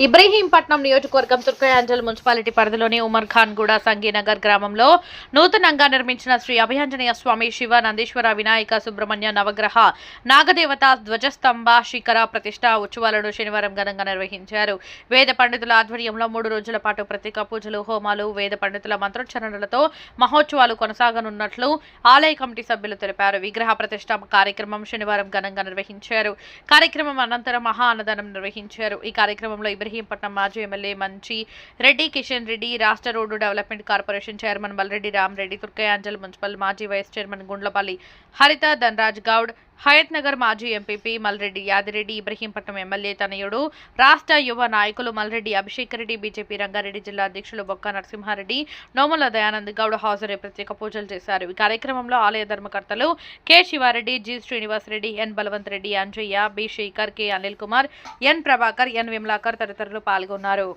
ఇబ్రహీంపట్నం నియోజకవర్గం తుర్కయాంజల్ మున్సిపాలిటీ పరిధిలోని ఉమర్ ఖాన్ గూడ సంగీనగర్ గ్రామంలో నూతనంగా నిర్మించిన శ్రీ అభయాంజనేయ స్వామి శివ నందీశ్వర వినాయక సుబ్రహ్మణ్య నవగ్రహ నాగదేవత ధ్వజస్తంభ శిఖర ప్రతిష్ట ఉత్సవాలను శనివారం ఘనంగా నిర్వహించారు. వేద పండితుల ఆధ్వర్యంలో మూడు రోజుల పాటు ప్రత్యేక పూజలు హోమాలు వేద పండితుల మంత్రోచ్చరణలతో మహోత్సవాలు కొనసాగనున్నట్లు ఆలయ కమిటీ సభ్యులు తెలిపారు. విగ్రహ ప్రతిష్ట కార్యక్రమం శనివారం ఘనంగా నిర్వహించారు. కార్యక్రమం అనంతరం మహా అన్నదానం నిర్వహించారు. ఈ కార్యక్రమంలో ఇబ్రహీంపట్నం మాజీ ఎమ్మెల్యే మంచి రెడ్డి కిషన్ రెడ్డి రాష్ట్ర road development corporation chairman Balareddy Ramareddy Turkayamjal municipal మాజీ వైస్ చైర్మన్ గుండ్లపల్లి హరిత ధనరాజ్ గౌడ్ హయత్ నగర్ మాజీ ఎంపీపీ మల్రెడ్డి యాదిరెడ్డి ఇబ్రహీంపట్నం ఎమ్మెల్యే తనయుడు రాష్ట్ర యువ నాయకులు మల్రెడ్డి అభిషేక్ రెడ్డి బీజేపీ రంగారెడ్డి జిల్లా అధ్యక్షులు బొక్క నరసింహారెడ్డి నోముల దయానంద్ గౌడ్ హాజరై ప్రత్యేక పూజలు చేశారు. ఈ కార్యక్రమంలో ఆలయ ధర్మకర్తలు K Sivareddy G Srinivas Reddy N Balwant Reddy Anjaiah B Shekhar K Anil Kumar N Prabhakar N Vimalakar తదితరులు పాల్గొన్నారు.